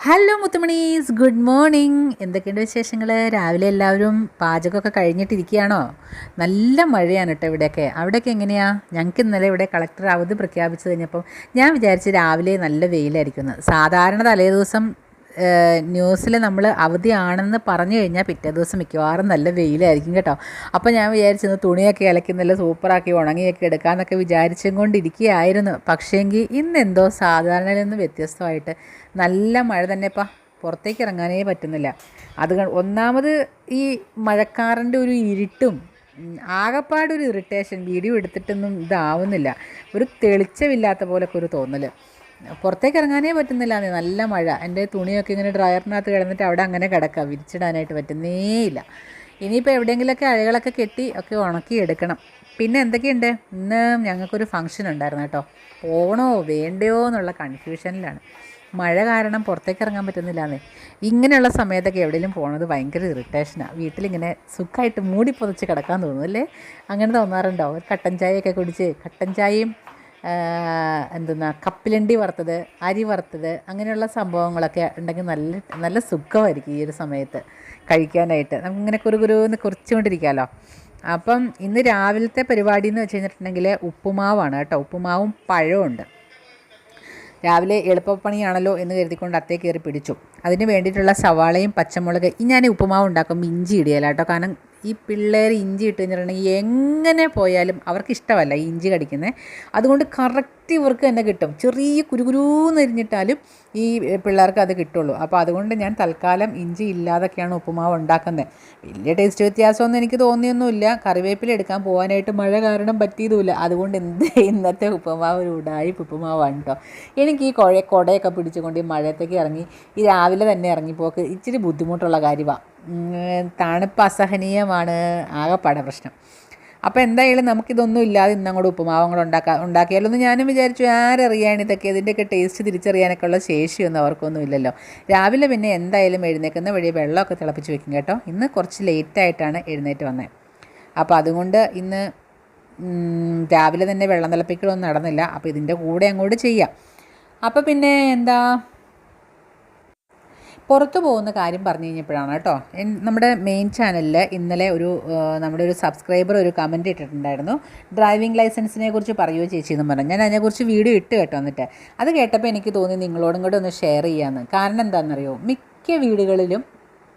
Hello മുത്തുമണീസ്. Good morning എന്തൊക്കെയുണ്ട് വിശേഷങ്ങൾ രാവിലെ എല്ലാവരും പാചകമൊക്കെ കഴിഞ്ഞിട്ടിരിക്കുകയാണോ? നല്ല മഴയാണ് കേട്ടോ ഇവിടെയൊക്കെ. അവിടെയൊക്കെ എങ്ങനെയാണ് ഞങ്ങൾക്ക് ഇന്നലെ ഇവിടെ കളക്ടർ അവധി പ്രഖ്യാപിച്ചു കഴിഞ്ഞപ്പം ഞാൻ വിചാരിച്ച് രാവിലെ നല്ല വെയിലായിരിക്കുന്നു സാധാരണ തലേദിവസം ന്യൂസിൽ നമ്മൾ അവധിയാണെന്ന് പറഞ്ഞു കഴിഞ്ഞാൽ പിറ്റേ ദിവസം മിക്കവാറും നല്ല വെയിലായിരിക്കും കേട്ടോ. അപ്പോൾ ഞാൻ വിചാരിച്ചിരുന്നു തുണിയൊക്കെ ഇലക്കി നല്ല സൂപ്പറാക്കി ഉണങ്ങിയൊക്കെ എടുക്കാമെന്നൊക്കെ വിചാരിച്ചും കൊണ്ടിരിക്കുകയായിരുന്നു. പക്ഷേങ്കിൽ ഇന്ന് എന്തോ സാധാരണയിൽ നിന്ന് വ്യത്യസ്തമായിട്ട് നല്ല മഴ തന്നെ ഇപ്പം പുറത്തേക്ക് ഇറങ്ങാനേ പറ്റുന്നില്ല. അത് ഒന്നാമത് ഈ മഴക്കാറിന്റെ ഒരു ഇരുട്ടും ആകപ്പാടൊരു ഇറിറ്റേഷൻ വീഡിയോ എടുത്തിട്ടൊന്നും ഇതാവുന്നില്ല. ഒരു തെളിച്ചമില്ലാത്ത പോലൊക്കെ ഒരു തോന്നൽ പുറത്തേക്ക് ഇറങ്ങാനേ പറ്റുന്നില്ല. നല്ല മഴ. എന്റെ തുണിയൊക്കെ ഇങ്ങനെ ഡ്രയറിനകത്ത് കിടന്നിട്ട് അവിടെ അങ്ങനെ കിടക്കുക വിരിച്ചിടാനായിട്ട് പറ്റുന്നേയില്ല. ഇനിയിപ്പോൾ എവിടെയെങ്കിലുമൊക്കെ അഴകളൊക്കെ കെട്ടി ഒക്കെ ഉണക്കി എടുക്കണം. പിന്നെ എന്തൊക്കെയുണ്ട്? ഇന്ന് ഞങ്ങൾക്കൊരു ഫംഗ്ഷൻ ഉണ്ടായിരുന്നു കേട്ടോ. പോകണോ വേണ്ടയോ? എന്നുള്ള കൺഫ്യൂഷനിലാണ് മഴ കാരണം പുറത്തേക്ക് ഇറങ്ങാൻ പറ്റുന്നില്ലാന്നേ. ഇങ്ങനെയുള്ള സമയത്തൊക്കെ എവിടെയെങ്കിലും പോകണത് ഭയങ്കര ഇറിറ്റേഷനാണ് വീട്ടിലിങ്ങനെ സുഖമായിട്ട് മൂടി പുതച്ച് കിടക്കാൻ തോന്നും അല്ലേ? അങ്ങനെ തോന്നാറുണ്ടോ ഒരു കട്ടൻ ചായയൊക്കെ കുടിച്ച് കട്ടൻ ചായയും എന്തെന്നാ കപ്പിലണ്ടി വറുത്തത് അരി വറുത്തത് അങ്ങനെയുള്ള സംഭവങ്ങളൊക്കെ ഉണ്ടെങ്കിൽ നല്ല നല്ല സുഖമായിരിക്കും ഈ ഒരു സമയത്ത് കഴിക്കാനായിട്ട്. നമുക്കിങ്ങനെ കുരു കുരുന്ന് കുറിച്ചുകൊണ്ടിരിക്കാമല്ലോ അപ്പം ഇന്ന് രാവിലത്തെ പരിപാടി എന്ന് വെച്ച് കഴിഞ്ഞിട്ടുണ്ടെങ്കിൽ ഉപ്പുമാവാണ് കേട്ടോ. ഉപ്പുമാവും പഴവും ഉണ്ട്. രാവിലെ എളുപ്പപ്പണിയാണല്ലോ എന്ന് കരുതിക്കൊണ്ട് അത്തേ കയറി പിടിച്ചു. അതിന് വേണ്ടിയിട്ടുള്ള സവാളയും പച്ചമുളക് ഈ ഞാൻ ഉപ്പുമാവ് ഉണ്ടാക്കുമ്പോൾ ഇഞ്ചി ഇടിയല്ല കേട്ടോ. കാരണം ഈ പിള്ളേർ ഇഞ്ചി ഇട്ട് കഴിഞ്ഞിട്ടുണ്ടെങ്കിൽ എങ്ങനെ പോയാലും അവർക്ക് ഇഷ്ടമല്ല ഇഞ്ചി കടിക്കുന്നത് അതുകൊണ്ട് കറക്റ്റ് ഇവർക്ക് തന്നെ കിട്ടും. ചെറിയ കുരുകുരൂന്ന് എരിഞ്ഞിട്ടാലും ഈ പിള്ളേർക്ക് അത് കിട്ടുള്ളൂ. അപ്പോൾ അതുകൊണ്ട് ഞാൻ തൽക്കാലം ഇഞ്ചി ഇല്ലാതൊക്കെയാണ് ഉപ്പുമാവ് ഉണ്ടാക്കുന്നത് വലിയ ടേസ്റ്റ് വ്യത്യാസമൊന്നും എനിക്ക് തോന്നിയൊന്നുമില്ല. കറിവേപ്പില എടുക്കാൻ പോകാനായിട്ട് മഴ കാരണം പറ്റിയതുമില്ല. അതുകൊണ്ട് എന്ത് ഇന്നത്തെ ഉപ്പുമാവ് ഒരു ഉടായി ഉപ്പുമാവാണ് കേട്ടോ എനിക്ക് ഈ കുഴ കുടയൊക്കെ പിടിച്ചുകൊണ്ട് ഈ മഴയത്തേക്ക് ഇറങ്ങി ഈ രാവിലെ തന്നെ ഇറങ്ങിപ്പോക്ക് ഇച്ചിരി ബുദ്ധിമുട്ടുള്ള കാര്യമാണ് തണുപ്പ് അസഹനീയമാണ് ആകെപ്പാടെ പ്രശ്നം. അപ്പോൾ എന്തായാലും നമുക്കിതൊന്നും ഇല്ലാതെ ഇന്നങ്ങോട്ട് കൂടെ ഉണ്ടാക്കാം ഉണ്ടാക്കിയാലോ എന്ന് ഞാനും വിചാരിച്ചു. ആരറിയാണ് ഇതൊക്കെ? ഇതിന്റെയൊക്കെ ടേസ്റ്റ് തിരിച്ചറിയാനൊക്കെ ഉള്ള ശേഷിയൊന്നും അവർക്കൊന്നും ഇല്ലല്ലോ. രാവിലെ പിന്നെ എന്തായാലും എഴുന്നേക്കുന്ന വഴി വെള്ളമൊക്കെ തിളപ്പിച്ച് വെക്കും കേട്ടോ. ഇന്ന് കുറച്ച് ലേറ്റായിട്ടാണ് എഴുന്നേറ്റ് വന്നത് അപ്പോൾ അതുകൊണ്ട് ഇന്ന് രാവിലെ തന്നെ വെള്ളം തിളപ്പിക്കലൊന്നും നടന്നില്ല. അപ്പോൾ ഇതിന്റെ കൂടെ അങ്ങോട്ട് ചെയ്യാം. അപ്പോൾ പിന്നെ എന്താ? പുറത്തു പോകുന്ന കാര്യം പറഞ്ഞു കഴിഞ്ഞപ്പോഴാണ് കേട്ടോ. നമ്മുടെ മെയിൻ ചാനലിൽ ഇന്നലെ ഒരു നമ്മുടെ ഒരു സബ്സ്ക്രൈബർ ഒരു കമന്റ് ഇട്ടിട്ടുണ്ടായിരുന്നു. ഡ്രൈവിംഗ് ലൈസൻസിനെ കുറിച്ച് പറയുമോ ചേച്ചി എന്ന് പറഞ്ഞു. ഞാൻ അതിനെക്കുറിച്ച് വീഡിയോ ഇട്ട് കേട്ടോ എന്നിട്ട്. അത് കേട്ടപ്പോൾ എനിക്ക് തോന്നി നിങ്ങളോടും കൂടെ ഒന്ന് ഷെയർ ചെയ്യാമെന്ന് കാരണം എന്താണെന്നറിയോ? മിക്ക വീടുകളിലും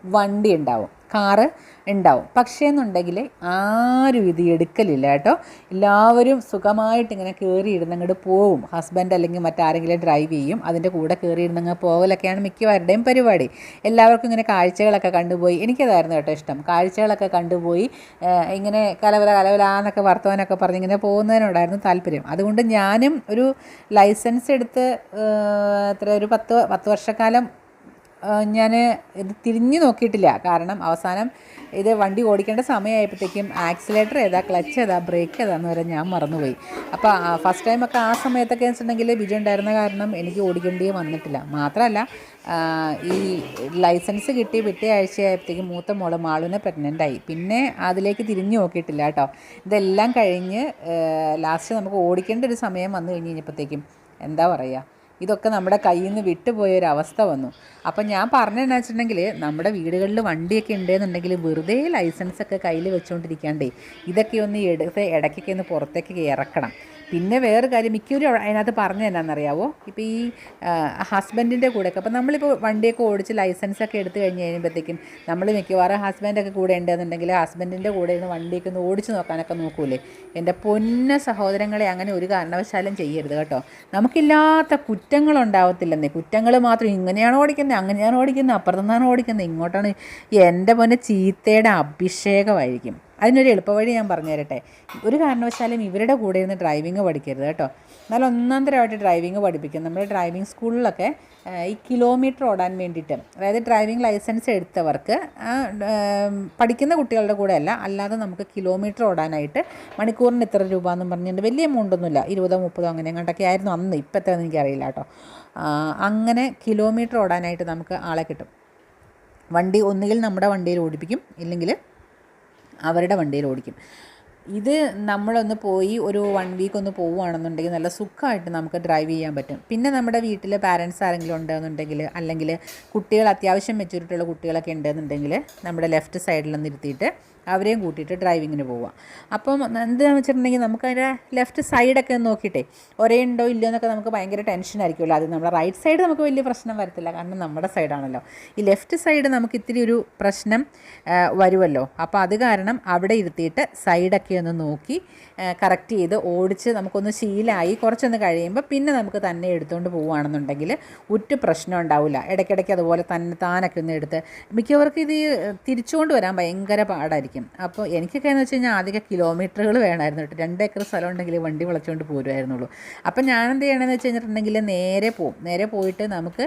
വണ്ടി ഉണ്ടാവും കാറ് ഉണ്ടാവും. പക്ഷേ എന്നുണ്ടെങ്കിൽ ആരും ഇത് എടുക്കലില്ല കേട്ടോ. എല്ലാവരും സുഖമായിട്ട് ഇങ്ങനെ കയറി ഇരുന്നങ്ങോട്ട് പോവും. ഹസ്ബൻഡ് അല്ലെങ്കിൽ മറ്റാരെങ്കിലും ഡ്രൈവ് ചെയ്യും. അതിന്റെ കൂടെ കയറി ഇരുന്നങ്ങ് പോകലൊക്കെയാണ് മിക്കവരുടെയും പരിപാടി. എല്ലാവർക്കും ഇങ്ങനെ കാഴ്ചകളൊക്കെ കണ്ടുപോയി. എനിക്കതായിരുന്നു കേട്ടോ ഇഷ്ടം. കാഴ്ചകളൊക്കെ കണ്ടുപോയി ഇങ്ങനെ കലവല കലവലാന്നൊക്കെ വർത്തമാനമൊക്കെ പറഞ്ഞ് ഇങ്ങനെ പോകുന്നതിനോടായിരുന്നു താല്പര്യം. അതുകൊണ്ട് ഞാനും ഒരു ലൈസൻസ് എടുത്ത് എത്ര ഒരു പത്ത് പത്ത് വർഷക്കാലം ഞാൻ ഇത് തിരിഞ്ഞു നോക്കിയിട്ടില്ല. കാരണം അവസാനം ഇത് വണ്ടി ഓടിക്കേണ്ട സമയമായപ്പോഴത്തേക്കും ആക്സിലേറ്റർ ഏതാ ക്ലച്ച് ഏതാ ബ്രേക്ക് ഏതാന്ന് വരെ ഞാൻ മറന്നുപോയി. അപ്പോൾ ഫസ്റ്റ് ടൈമൊക്കെ ആ സമയത്തൊക്കെ വെച്ചിട്ടുണ്ടെങ്കിൽ ബിജു ഉണ്ടായിരുന്ന കാരണം എനിക്ക് ഓടിക്കേണ്ടി വന്നിട്ടില്ല. മാത്രമല്ല ഈ ലൈസൻസ് കിട്ടി പിറ്റേ ആഴ്ചയായപ്പോഴത്തേക്കും മൂത്ത മോൾ മാളുവിനെ പ്രഗ്നന്റ് ആയി. പിന്നെ അതിലേക്ക് തിരിഞ്ഞു നോക്കിയിട്ടില്ല കേട്ടോ. ഇതെല്ലാം കഴിഞ്ഞ് ലാസ്റ്റ് നമുക്ക് ഓടിക്കേണ്ട ഒരു സമയം വന്നു കഴിഞ്ഞ് കഴിഞ്ഞപ്പോഴത്തേക്കും എന്താ പറയുക? ഇതൊക്കെ നമ്മുടെ കയ്യിൽ നിന്ന് വിട്ടുപോയൊരവസ്ഥ വന്നു. അപ്പം ഞാൻ പറഞ്ഞതെന്ന് വെച്ചിട്ടുണ്ടെങ്കിൽ നമ്മുടെ വീടുകളിൽ വണ്ടിയൊക്കെ ഉണ്ടെന്നുണ്ടെങ്കിൽ വെറുതെ ലൈസൻസൊക്കെ കയ്യിൽ വെച്ചുകൊണ്ടിരിക്കാണ്ടേ ഇതൊക്കെ ഒന്ന് എടുത്ത് ഇടയ്ക്കൊക്കെ ഒന്ന് പുറത്തേക്ക് ഇറക്കണം. പിന്നെ വേറെ കാര്യം മിക്കവരും അതിനകത്ത് പറഞ്ഞു എന്നാണെന്നറിയാവോ ഇപ്പോൾ ഈ ഹസ്ബൻഡിന്റെ കൂടെയൊക്കെ അപ്പോൾ നമ്മളിപ്പോൾ വണ്ടിയൊക്കെ ഓടിച്ച് ലൈസൻസൊക്കെ എടുത്തു കഴിഞ്ഞ് കഴിയുമ്പോഴത്തേക്കും നമ്മൾ മിക്കവാറും ഹസ്ബൻഡൊക്കെ കൂടെ ഉണ്ടെന്നുണ്ടെങ്കിൽ ഹസ്ബൻഡിന്റെ കൂടെ ഇരുന്ന് വണ്ടിയൊക്കെ ഒന്ന് ഓടിച്ച് നോക്കാനൊക്കെ നോക്കൂലേ? എന്റെ പൊന്ന സഹോദരങ്ങളെ അങ്ങനെ ഒരു കാരണവശാലും ചെയ്യരുത് കേട്ടോ. നമുക്കില്ലാത്ത കുറ്റങ്ങളുണ്ടാവത്തില്ലെന്നേ കുറ്റങ്ങൾ മാത്രം ഇങ്ങനെയാണ് ഓടിക്കുന്നത് അങ്ങനെയാണ് ഓടിക്കുന്നത് അപ്പുറത്തുനിന്നാണ് ഓടിക്കുന്നത്. ഇങ്ങോട്ടാണ് എന്റെ പൊന്നെ ചീത്തയുടെ അഭിഷേകമായിരിക്കും. അതിനൊരു എളുപ്പവഴി ഞാൻ പറഞ്ഞു തരട്ടെ ഒരു കാരണവശാലും ഇവരുടെ കൂടെ ഇരുന്ന് ഡ്രൈവിംഗ് പഠിക്കരുത് കേട്ടോ. എന്നാൽ ഒന്നാന്തരമായിട്ട് ഡ്രൈവിംഗ് പഠിപ്പിക്കും നമ്മൾ ഡ്രൈവിംഗ് സ്കൂളിലൊക്കെ ഈ കിലോമീറ്റർ ഓടാൻ വേണ്ടിയിട്ട് അതായത് ഡ്രൈവിംഗ് ലൈസൻസ് എടുത്തവർക്ക് പഠിക്കുന്ന കുട്ടികളുടെ കൂടെ അല്ല അല്ലാതെ നമുക്ക് കിലോമീറ്റർ ഓടാനായിട്ട് മണിക്കൂറിന് ഇത്ര രൂപ എന്ന് പറഞ്ഞിട്ട് വലിയ എമൗണ്ട് ഒന്നുമില്ല. ഇരുപതോ മുപ്പതോ അങ്ങനെ അങ്ങോട്ടൊക്കെ ആയിരുന്നു അന്ന്. ഇപ്പോഴത്തെ എനിക്കറിയില്ല കേട്ടോ. അങ്ങനെ കിലോമീറ്റർ ഓടാനായിട്ട് നമുക്ക് ആളെ കിട്ടും. വണ്ടി ഒന്നുകിൽ നമ്മുടെ വണ്ടിയിൽ ഓടിപ്പിക്കും. ഇല്ലെങ്കിൽ അവരുടെ വണ്ടിയിൽ ഓടിക്കും. ഇത് നമ്മളൊന്ന് പോയി ഒരു വൺ വീക്ക് ഒന്ന് പോവുകയാണെന്നുണ്ടെങ്കിൽ നല്ല സുഖമായിട്ട് നമുക്ക് ഡ്രൈവ് ചെയ്യാൻ പറ്റും. പിന്നെ നമ്മുടെ വീട്ടിൽ പാരൻസ് ആരെങ്കിലും ഉണ്ടെന്നുണ്ടെങ്കിൽ അല്ലെങ്കിൽ കുട്ടികൾ അത്യാവശ്യം മെച്ചൂരിറ്റിയുള്ള കുട്ടികളൊക്കെ ഉണ്ടെന്നുണ്ടെങ്കിൽ നമ്മുടെ ലെഫ്റ്റ് സൈഡിലൊന്ന് ഇരുത്തിയിട്ട് അവരെയും കൂട്ടിയിട്ട് ഡ്രൈവിങ്ങിന് പോവാം. അപ്പം എന്താണെന്ന് വെച്ചിട്ടുണ്ടെങ്കിൽ നമുക്ക് അതിന്റെ ലെഫ്റ്റ് സൈഡൊക്കെ നോക്കിയിട്ടേ ഒരേ ഉണ്ടോ ഇല്ലയോ എന്നൊക്കെ നമുക്ക് ഭയങ്കര ടെൻഷൻ ആയിരിക്കുമല്ലോ. അത് നമ്മുടെ റൈറ്റ് സൈഡ് നമുക്ക് വലിയ പ്രശ്നം വരത്തില്ല കാരണം നമ്മുടെ സൈഡാണല്ലോ ഈ ലെഫ്റ്റ് സൈഡ് നമുക്ക് ഇത്തിരി ഒരു പ്രശ്നം വരുമല്ലോ. അപ്പോൾ അത് കാരണം അവിടെ ഇരുത്തിയിട്ട് സൈഡൊക്കെ ഒന്ന് നോക്കി കറക്റ്റ് ചെയ്ത് ഓടിച്ച് നമുക്കൊന്ന് ശീലമായി കുറച്ചൊന്ന് കഴിയുമ്പോൾ പിന്നെ നമുക്ക് തന്നെ എടുത്തുകൊണ്ട് പോവുകയാണെന്നുണ്ടെങ്കിൽ ഒറ്റ പ്രശ്നം ഉണ്ടാവില്ല. ഇടയ്ക്കിടയ്ക്ക് അതുപോലെ തന്നെ താനൊക്കെ ഒന്ന് എടുത്ത് മിക്കവർക്കും ഇത് തിരിച്ചുകൊണ്ട് വരാൻ ഭയങ്കര പാടായിരിക്കും. അപ്പോൾ എനിക്കൊക്കെ എന്ന് വെച്ച് കഴിഞ്ഞാൽ ആദ്യമൊക്കെ കിലോമീറ്ററുകൾ വേണമായിരുന്നു കേട്ടോ. രണ്ട് ഏക്കർ സ്ഥലം ഉണ്ടെങ്കിൽ വണ്ടി വിളച്ചുകൊണ്ട് പോരുമായിരുന്നുള്ളൂ അപ്പോൾ ഞാൻ എന്ത് ചെയ്യണമെന്ന് വെച്ച് കഴിഞ്ഞിട്ടുണ്ടെങ്കിൽ നേരെ പോവും. നേരെ പോയിട്ട് നമുക്ക്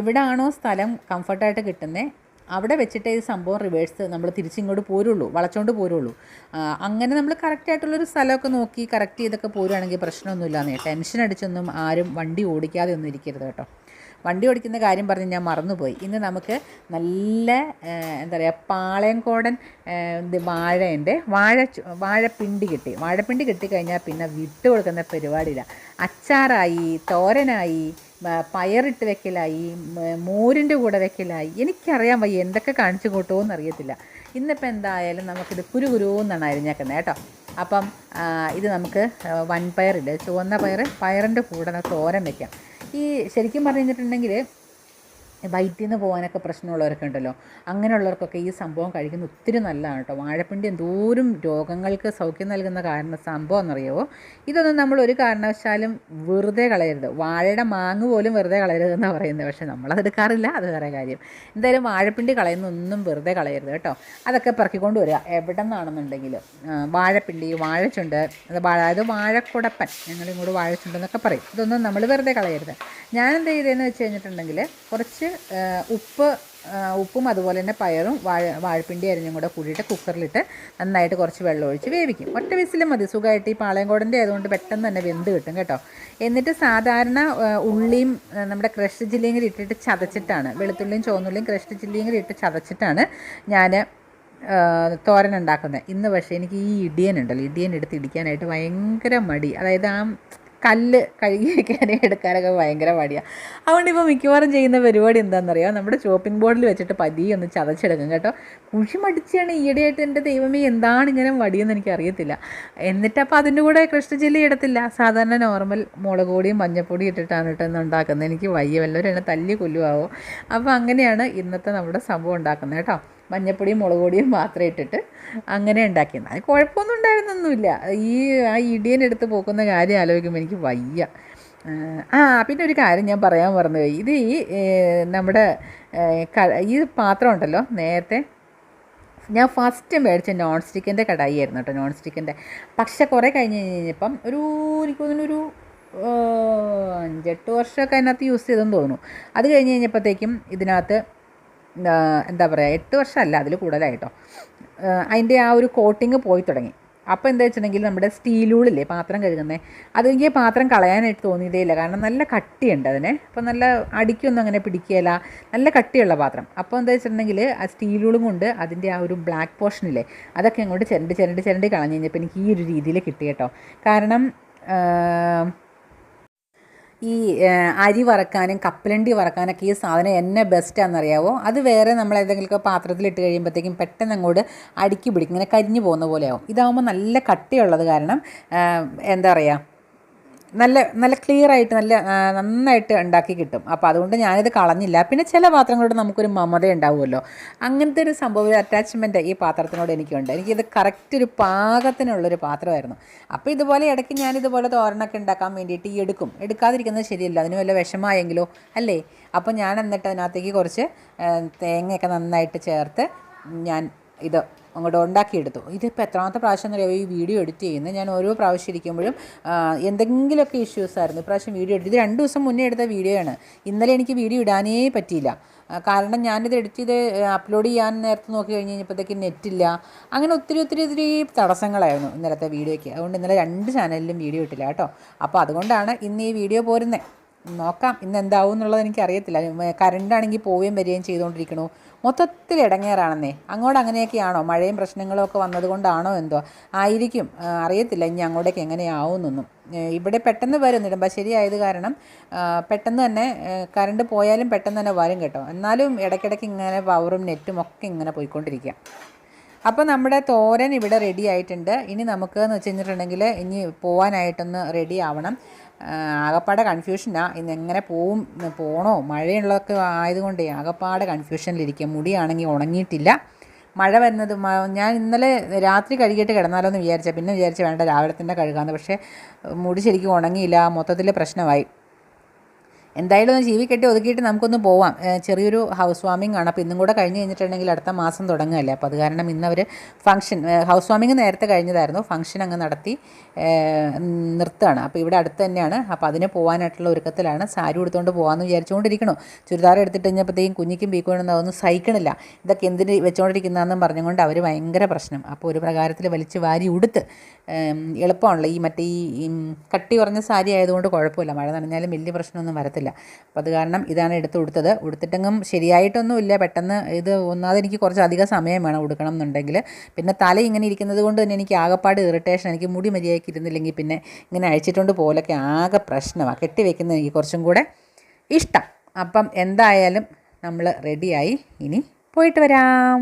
എവിടാണോ സ്ഥലം കംഫർട്ടായിട്ട് കിട്ടുന്നത് അവിടെ വെച്ചിട്ട് ഈ സംഭവം റിവേഴ്സ് നമ്മൾ തിരിച്ചിങ്ങോട്ട് പോരുള്ളൂ വളച്ചോണ്ട് പോരുള്ളൂ. അങ്ങനെ നമ്മൾ കറക്റ്റായിട്ടുള്ളൊരു സ്ഥലമൊക്കെ നോക്കി കറക്റ്റ് ചെയ്തൊക്കെ പോരുവാണെങ്കിൽ പ്രശ്നമൊന്നുമില്ലാന്നേ. ടെൻഷൻ അടിച്ചൊന്നും ആരും വണ്ടി ഓടിക്കാതെ ഒന്നും ഇരിക്കരുത് കേട്ടോ. വണ്ടി ഓടിക്കുന്ന കാര്യം പറഞ്ഞ് ഞാൻ മറന്നുപോയി. ഇന്ന് നമുക്ക് നല്ല എന്താ പറയുക പാളയംകോടൻ വാഴയുണ്ട് വാഴ വാഴപ്പിണ്ടി കിട്ടി. വാഴപ്പിണ്ടി കിട്ടിക്കഴിഞ്ഞാൽ പിന്നെ വിട്ട് കൊടുക്കുന്ന പരിപാടിയില്ല. അച്ചാറായി തോരനായി പയറിട്ട് വെക്കലായി മോരിന്റെ കൂടെ വെക്കലായി. എനിക്കറിയാൻ വയ്യ എന്തൊക്കെ കാണിച്ചു കൂട്ടുമോ അറിയത്തില്ല. ഇന്നിപ്പോൾ എന്തായാലും നമുക്കിത് കുരു കുരുവെന്നാണ് അരിഞ്ഞേക്കുന്നത് കേട്ടോ. അപ്പം ഇത് നമുക്ക് വൻപയറില്ലേ ചുവന്ന പയർ പയറിന്റെ കൂടെ തോരൻ വെക്കാം. ഈ ശരിക്കും പറഞ്ഞു കഴിഞ്ഞിട്ടുണ്ടെങ്കിൽ വയറ്റിൽ നിന്ന് പോകാനൊക്കെ പ്രശ്നമുള്ളവരൊക്കെ ഉണ്ടല്ലോ. അങ്ങനെയുള്ളവർക്കൊക്കെ ഈ സംഭവം കഴിക്കുന്ന ഒത്തിരി നല്ലതാണ് കേട്ടോ വാഴപ്പിണ്ടി എന്തോരും രോഗങ്ങൾക്ക് സൗഖ്യം നൽകുന്ന കാരണ സംഭവം എന്നറിയാവോ? ഇതൊന്നും നമ്മൾ ഒരു കാരണവശാലും വെറുതെ കളയരുത്. വാഴയുടെ മാങ്ങ് പോലും വെറുതെ കളയരുതെന്നാണ് പറയുന്നത്. പക്ഷേ നമ്മളത് എടുക്കാറില്ല അത് വേറെ കാര്യം. എന്തായാലും വാഴപ്പിണ്ടി കളയുന്നൊന്നും വെറുതെ കളയരുത് കേട്ടോ അതൊക്കെ പറക്കിക്കൊണ്ട് വരിക. എവിടെ നിന്നാണെന്നുണ്ടെങ്കിലും ആ, വാഴപ്പിണ്ടി വാഴച്ചുണ്ട് അത് വാഴ അത് വാഴക്കുടപ്പൻ ഞങ്ങളിങ്ങോട്ട് വാഴച്ചുണ്ടെന്നൊക്കെ പറയും. ഇതൊന്നും നമ്മൾ വെറുതെ കളയരുത്. ഞാൻ ചെയ്തതെന്ന് വെച്ച് കഴിഞ്ഞിട്ടുണ്ടെങ്കിൽ കുറച്ച് ഉപ്പ് ഉപ്പും അതുപോലെ തന്നെ പയറും വാഴ വാഴപ്പിണ്ടി അരിഞ്ഞും കൂടെ കൂടിയിട്ട് കുക്കറിലിട്ട് നന്നായിട്ട് കുറച്ച് വെള്ളം ഒഴിച്ച് വേവിക്കും. ഒറ്റ വിസിലും മതി. സുഖമായിട്ട് ഈ പാളയംകോടന്റെ ആയതുകൊണ്ട് പെട്ടെന്ന് തന്നെ വെന്ത് കിട്ടും കേട്ടോ. എന്നിട്ട് സാധാരണ ഉള്ളിയും നമ്മുടെ ക്രഷ് ചില്ലിയും കൂടി ഇട്ടിട്ട് ചതച്ചിട്ടാണ്. വെളുത്തുള്ളിയും ചുവന്നുള്ളിയും ക്രഷ് ചില്ലിയും കൂടി ഇട്ട് ചതച്ചിട്ടാണ് ഞാൻ തോരൻ ഉണ്ടാക്കുന്നത്. ഇന്ന് പക്ഷേ എനിക്ക് ഈ ഇടിയൻ ഉണ്ടല്ലോ. ഇടിയൻ എടുത്ത് ഇടിക്കാനായിട്ട് ഭയങ്കര മടി. അതായത് ആ കല്ല് കഴുകി വയ്ക്കാനേ എടുക്കാനൊക്കെ ഭയങ്കര മടിയാണ് അതുകൊണ്ട് ഇപ്പോൾ മിക്കവാറും ചെയ്യുന്ന പരിപാടി എന്താണെന്നറിയാം നമ്മുടെ ഷോപ്പിംഗ് ബോർഡിൽ വെച്ചിട്ട് പതിയെ ഒന്ന് ചതച്ചെടുക്കും കേട്ടോ. കുഴി മടിച്ചാണ് ഈയിടെയായിട്ട് എന്റെ ദൈവമേ എന്താണ് ഇങ്ങനെ വടിയെന്ന് എനിക്ക് അറിയത്തില്ല എന്നിട്ട് അപ്പോൾ അതിന്റെ കൂടെ കൃഷ്ണ ചില്ലി ഇടത്തില്ല. സാധാരണ നോർമൽ മുളക് പൊടിയും മഞ്ഞപ്പൊടിയും ഇട്ടിട്ടാണ് കേട്ടോ ഇന്ന് ഉണ്ടാക്കുന്നത്. എനിക്ക് വയ്യ. വല്ലവരും എന്നെ തല്ലി കൊല്ലുമാവോ അപ്പോൾ അങ്ങനെയാണ് ഇന്നത്തെ നമ്മുടെ സംഭവം ഉണ്ടാക്കുന്നത് കേട്ടോ. മഞ്ഞപ്പൊടിയും മുളക് പൊടിയും മാത്രം ഇട്ടിട്ട് അങ്ങനെ ഉണ്ടാക്കിയത്. അത് കുഴപ്പമൊന്നും ഉണ്ടായിരുന്നൊന്നുമില്ല. ഈ ആ ഇടിയനെടുത്ത് പോക്കുന്ന കാര്യം ആലോചിക്കുമ്പോൾ എനിക്ക് വയ്യ. ആ പിന്നെ ഒരു കാര്യം ഞാൻ പറയാൻ മറന്നുപോയി ഇത് ഈ നമ്മുടെ ഈ പാത്രം ഉണ്ടല്ലോ നേരത്തെ ഞാൻ ഫസ്റ്റ് മേടിച്ച നോൺ സ്റ്റിക്കിന്റെ കടായി ആയിരുന്നു കേട്ടോ നോൺ സ്റ്റിക്കിന്റെ പക്ഷെ കുറേ കഴിഞ്ഞ് കഴിഞ്ഞപ്പം ഒരു എനിക്ക് തോന്നുന്നൊരു അഞ്ചെട്ട് വർഷമൊക്കെ അതിനകത്ത് യൂസ് ചെയ്തെന്ന് തോന്നുന്നു. അത് കഴിഞ്ഞ് കഴിഞ്ഞപ്പോഴത്തേക്കും ഇതിനകത്ത് എന്താ പറയുക എട്ട് വർഷമല്ല അതിൽ കൂടുതലായിട്ടോ. അതിന്റെ ആ ഒരു കോട്ടിങ് പോയി തുടങ്ങി. അപ്പോൾ എന്താ വെച്ചിട്ടുണ്ടെങ്കിൽ നമ്മുടെ സ്റ്റീലൂളില്ലേ പാത്രം കഴുകുന്നത് അതെനിക്ക് പാത്രം കളയാനായിട്ട് തോന്നിയതേ ഇല്ല കാരണം നല്ല കട്ടിയുണ്ട് അതിന്. അപ്പോൾ നല്ല അടിക്കൊന്നും അങ്ങനെ പിടിക്കുകയില്ല നല്ല കട്ടിയുള്ള പാത്രം. അപ്പോൾ എന്താ വെച്ചിട്ടുണ്ടെങ്കിൽ ആ സ്റ്റീലൂളും കൊണ്ട് അതിന്റെ ആ ഒരു ബ്ലാക്ക് പോർഷനില്ലേ അതൊക്കെ അങ്ങോട്ട് ചിരണ്ടി ചിരണ്ടി ചിരണ്ടി കളഞ്ഞു കഴിഞ്ഞപ്പോൾ എനിക്ക് ഈ ഒരു രീതിയിൽ കിട്ടി കേട്ടോ. കാരണം ഈ അരി വറക്കാനും കപ്പലണ്ടി വറക്കാനൊക്കെ ഈ സാധനം എന്നെ ബെസ്റ്റാണെന്നറിയാവോ അത് വേറെ നമ്മൾ ഏതെങ്കിലുമൊക്കെ പാത്രത്തിലിട്ട് കഴിയുമ്പോഴത്തേക്കും പെട്ടെന്ന് അങ്ങോട്ട് അടുക്കി പിടിക്കും. ഇങ്ങനെ കരിഞ്ഞു പോകുന്ന പോലെയാവും. ഇതാവുമ്പോൾ നല്ല കട്ടിയുള്ളത് കാരണം എന്താ പറയുക നല്ല നല്ല ക്ലിയർ ആയിട്ട് നല്ല നന്നായിട്ട് ഉണ്ടാക്കി കിട്ടും. അപ്പോൾ അതുകൊണ്ട് ഞാനിത് കളഞ്ഞില്ല. പിന്നെ ചില പാത്രങ്ങളോട് നമുക്കൊരു മമത ഉണ്ടാവുമല്ലോ. അങ്ങനത്തെ ഒരു സംഭവം അറ്റാച്ച്മെന്റ് ഈ പാത്രത്തിനോട് എനിക്കുണ്ട്. എനിക്കിത് കറക്റ്റ് ഒരു പാകത്തിനുള്ളൊരു പാത്രമായിരുന്നു. അപ്പോൾ ഇതുപോലെ ഇടയ്ക്ക് ഞാൻ ഇതുപോലെ ഉണ്ടാക്കാൻ വേണ്ടിയിട്ട് ഈ എടുക്കും. എടുക്കാതിരിക്കുന്നത് ശരിയല്ല. അതിന് വല്ല വിഷമായെങ്കിലോ അല്ലേ? അപ്പോൾ ഞാൻ എന്നിട്ട് അതിനകത്തേക്ക് കുറച്ച് തേങ്ങയൊക്കെ നന്നായിട്ട് ചേർത്ത് ഞാൻ ഇത് അങ്ങോട്ട് ഉണ്ടാക്കിയെടുത്തു. ഇതിപ്പോൾ എത്രാമത്തെ പ്രാവശ്യം എന്നറിയാമോ ഈ വീഡിയോ എഡിറ്റ് ചെയ്യുന്നത്. ഞാൻ ഓരോ പ്രാവശ്യം ഇരിക്കുമ്പോഴും എന്തെങ്കിലുമൊക്കെ ഇഷ്യൂസ് ആയിരുന്നു. ഇപ്രാവശ്യം വീഡിയോ എഡിറ്റ് ഇത് രണ്ട് ദിവസം മുന്നേ എടുത്ത വീഡിയോ ആണ്. ഇന്നലെ എനിക്ക് വീഡിയോ ഇടാനേ പറ്റിയില്ല. കാരണം ഞാനിത് എഡിറ്റ് ചെയ്ത് അപ്ലോഡ് ചെയ്യാൻ നേരത്തെ നോക്കി കഴിഞ്ഞ് കഴിഞ്ഞപ്പോഴത്തേക്ക് നെറ്റില്ല അങ്ങനെ ഒത്തിരി ഒത്തിരി ഒത്തിരി തടസ്സങ്ങളായിരുന്നു ഇന്നലത്തെ വീഡിയോയ്ക്ക്. അതുകൊണ്ട് ഇന്നലെ രണ്ട് ചാനലിലും വീഡിയോ ഇട്ടില്ല കേട്ടോ. അപ്പോൾ അതുകൊണ്ടാണ് ഇന്ന് ഈ വീഡിയോ പോരുന്നത് നോക്കാം. ഇന്ന് എന്താവും എന്നുള്ളത് എനിക്ക് അറിയത്തില്ല കറണ്ടാണെങ്കിൽ പോവുകയും വരികയും ചെയ്തുകൊണ്ടിരിക്കണു. മൊത്തത്തിൽ ഇടങ്ങേറാണെന്നേ. അങ്ങോട്ട് അങ്ങനെയൊക്കെയാണോ? മഴയും പ്രശ്നങ്ങളും ഒക്കെ വന്നതുകൊണ്ടാണോ എന്തോ? ആയിരിക്കും. അറിയത്തില്ല. ഇനി അങ്ങോട്ടേക്ക് എങ്ങനെയാവുമെന്നൊന്നും ഇവിടെ പെട്ടെന്ന് വരും നെടുമ്പാശ്ശേരി ആയത് കാരണം പെട്ടെന്ന് തന്നെ കറണ്ട് പോയാലും പെട്ടെന്ന് തന്നെ വരും കേട്ടോ. എന്നാലും ഇടയ്ക്കിടയ്ക്ക് ഇങ്ങനെ പവറും നെറ്റും ഒക്കെ ഇങ്ങനെ പോയിക്കൊണ്ടിരിക്കുക അപ്പോൾ നമ്മുടെ തോരൻ ഇവിടെ റെഡി ആയിട്ടുണ്ട്. ഇനി നമുക്ക് എന്ന് വെച്ച് കഴിഞ്ഞിട്ടുണ്ടെങ്കിൽ ഇനി പോകാനായിട്ടൊന്ന് റെഡി ആവണം. ആകപ്പാടെ കൺഫ്യൂഷനാണ് ഇന്ന് എങ്ങനെ പോവും പോകണോ മഴയുള്ളതൊക്കെ ആയതുകൊണ്ട് ആകപ്പാടെ കൺഫ്യൂഷനിലിരിക്കുക മുടിയാണെങ്കിൽ ഉണങ്ങിയിട്ടില്ല. മഴ വരുന്നത് ഞാൻ ഇന്നലെ രാത്രി കഴുകിയിട്ട് കിടന്നാലോ എന്ന് വിചാരിച്ച. പിന്നെ വിചാരിച്ച വേണ്ട രാവിലെ തന്നെ കഴുകാമെന്ന് പക്ഷേ മുടി ശരിക്കും ഉണങ്ങിയില്ല. മൊത്തത്തിൽ പ്രശ്നമായി. എന്തായാലും ഒന്ന് ജീവി കെട്ടി ഒതുക്കിയിട്ട് നമുക്കൊന്ന് പോവാം. ചെറിയൊരു ഹൗസ് വാമിംഗ് ആണ്. അപ്പോൾ ഇന്നും കൂടെ കഴിഞ്ഞ് കഴിഞ്ഞിട്ടുണ്ടെങ്കിൽ അടുത്ത മാസം തുടങ്ങുകയല്ലേ? അപ്പോൾ അത് കാരണം ഇന്ന് അവർ ഫംഗ്ഷൻ ഹൗസ് വാമിംഗ് നേരത്തെ കഴിഞ്ഞതായിരുന്നു. ഫംഗ്ഷൻ അങ്ങ് നടത്തി നിർത്തുകയാണ്. അപ്പോൾ ഇവിടെ അടുത്ത് തന്നെയാണ്. അപ്പോൾ അതിന് പോകാനായിട്ടുള്ള ഒരുക്കത്തിലാണ്. സാരി ഉടുത്തുകൊണ്ട് പോകാമെന്ന് വിചാരിച്ചുകൊണ്ടിരിക്കണോ ചുരിദാർ എടുത്തിട്ട് കഴിഞ്ഞപ്പോഴത്തേക്കും കുഞ്ഞിക്കും ബീക്കോണെന്ന് അതൊന്നും സഹിക്കണില്ല. ഇതൊക്കെ എന്തിന് വെച്ചുകൊണ്ടിരിക്കുന്നതെന്നും പറഞ്ഞുകൊണ്ട് അവർ ഭയങ്കര പ്രശ്നം. അപ്പോൾ ഒരു പ്രകാരത്തിൽ വലിച്ച് വാരി ഉടുത്ത് എളുപ്പമാണല്ലോ. ഈ മറ്റേ ഈ കട്ടി കുറഞ്ഞ സാരി ആയതുകൊണ്ട് കുഴപ്പമില്ല. മഴ നനഞ്ഞാലും വലിയ പ്രശ്നമൊന്നും വരത്തില്ല. അപ്പോൾ അത് കാരണം ഇതാണ് എടുത്ത് കൊടുത്തത്. ഉടുത്തിട്ടെങ്കിലും ശരിയായിട്ടൊന്നുമില്ല. പെട്ടെന്ന് ഇത് ഒന്നാമത് എനിക്ക് കുറച്ച് അധികം സമയം വേണം ഉടുക്കണം എന്നുണ്ടെങ്കിൽ പിന്നെ തല ഇങ്ങനെ ഇരിക്കുന്നത് കൊണ്ട് തന്നെ എനിക്ക് ആകപ്പാട് ഇറിറ്റേഷൻ എനിക്ക് മുടി മര്യാദയ്ക്ക് ഇരുന്നില്ലെങ്കിൽ പിന്നെ ഇങ്ങനെ അഴിച്ചിട്ടുണ്ട് പോലൊക്കെ ആകെ പ്രശ്നമാണ് കെട്ടിവെക്കുന്നത് എനിക്ക് കുറച്ചും കൂടെ ഇഷ്ടം. അപ്പം എന്തായാലും നമ്മൾ റെഡിയായി ഇനി പോയിട്ട് വരാം.